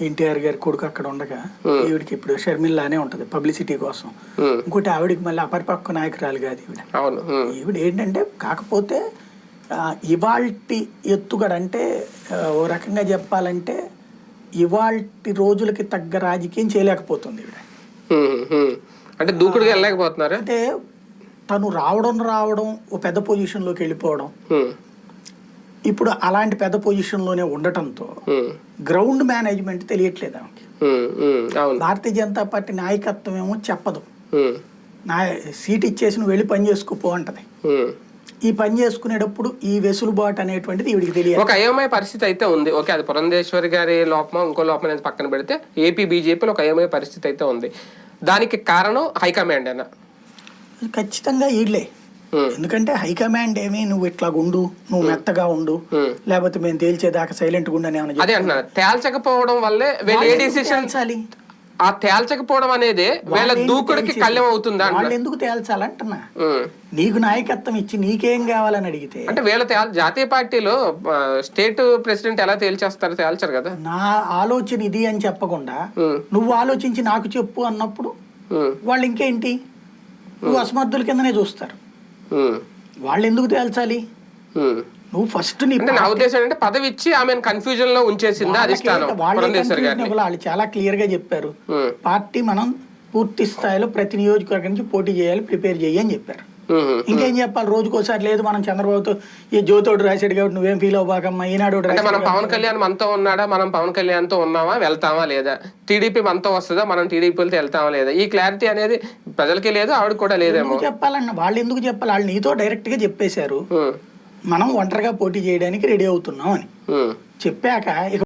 ఎన్టీఆర్ గారి కొడుకు అక్కడ ఉండగా ఈవిడికి ఇప్పుడు షర్మిల్లానే ఉంటది పబ్లిసిటీ కోసం. ఉమ్, ఇంకోటి ఆవిడకి మళ్ళీ అపరిపక్వ నాయకురాలు కాదు ఈవిడ. ఉమ్, ఈవిడ ఏంటంటే కాకపోతే ఇవాల్టి ఎత్తుగడ అంటే ఓ రకంగా చెప్పాలంటే ఇవాల్టి రోజులకి తగ్గ రాజకీయం చేయలేకపోతుంది ఈవిడ. అంటే దూకుడుగా వెళ్ళలేకపోతున్నారు? అంటే తను రావడం రావడం ఓ పెద్ద పొజిషన్లోకి వెళ్ళిపోవడం. ఇప్పుడు అలాంటి పెద్ద పొజిషన్లోనే ఉండటంతో గ్రౌండ్ మేనేజ్మెంట్ తెలియట్లేదు ఆమెకి. భారతీయ జనతా పార్టీ నాయకత్వం ఏమో చెప్పదు. నా సీట్ ఇచ్చేసి నువ్వు వెళ్ళి పని చేసుకోపో అంటది. ఈ పని చేసుకునేటప్పుడు ఈ వెసులుబాటు అనేటువంటిది ఈవిడికి తెలియదు. ఒక అయోమయ పరిస్థితి అయితే ఉంది. ఓకే అది పురంధేశ్వరి గారి లోపమో ఇంకో లోపం అనేది పక్కన పెడితే ఏపీ బీజేపీలో ఒక అయోమయ పరిస్థితి అయితే ఉంది. దానికి కారణం హైకమాండ్ అన్న. ఖచ్చితంగా ఉమ్, ఎందుకంటే హైకమాండ్ ఏమి నువ్వు ఇట్లా ఉండు నువ్వు మెత్తగా ఉండు ఉమ్. లేకపోతే మేము తేల్చేదాకా సైలెంట్ గుండు అని అదే తేల్చకపోవడం వల్లే వీళ్ళు ఏ డిసిషన్ తేల్చాలి? ఆ తేల్చకపోవడం అనేది వీళ్ళ దూకుడికి? కళ్ళెం అవుతుందా వాళ్ళు ఎందుకు తేల్చాలంటున్నా. నీకు నాయకత్వం ఇచ్చి నీకేం కావాలని అడిగితే అంటే వీళ్ళ తేల్ జాతీయ పార్టీలో స్టేట్ ప్రెసిడెంట్ ఎలా తేల్చేస్తారు తేల్చరు కదా. నా ఆలోచన ఇది అని చెప్పకుండా నువ్వు ఆలోచించి నాకు చెప్పు అన్నప్పుడు వాళ్ళు ఇంకేంటి నువ్వు అసమర్థుల కిందనే చూస్తారు. వాళ్ళు ఎందుకు తేల్చాలి. నువ్వు ఫస్ట్ నీ ఉద్దేశం అంటే పదవి ఇచ్చి ఆమెను కన్ఫ్యూజన్లో ఉంచేసిందా అధిష్టానం వాళ్ళే చాలా క్లియర్గా చెప్పారు. పార్టీ మనం పూర్తి స్థాయిలో ప్రతి నియోజకవర్గం నుంచి పోటీ చేయాలి ప్రిపేర్ చేయి అని చెప్పారు. ఇంకేం చెప్పాలి? రోజుకోసారి లేదు మనం చంద్రబాబుతో ఈ జ్యోతోడు రాశాడు కాబట్టి నువ్వేం ఫీల్ అవ్వకమ్మా ఈనాడు మనం పవన్ కళ్యాణ్ మనతో ఉన్నాడా? మనం పవన్ కళ్యాణ్తో ఉన్నామా? వెళ్తామా లేదా? టీడీపీ మనతో వస్తుందా? మనం టీడీపీలతో వెళ్తామా లేదా? ఈ క్లారిటీ అనేది ప్రజలకి లేదు ఆవిడ కూడా లేదేమో. చెప్పాలన్న? వాళ్ళు ఎందుకు చెప్పాలి? వాళ్ళు నీతో డైరెక్ట్గా చెప్పేశారు. మనం ఒంటరిగా పోటీ చేయడానికి రెడీ అవుతున్నాం అని. చెప్పాక ఇక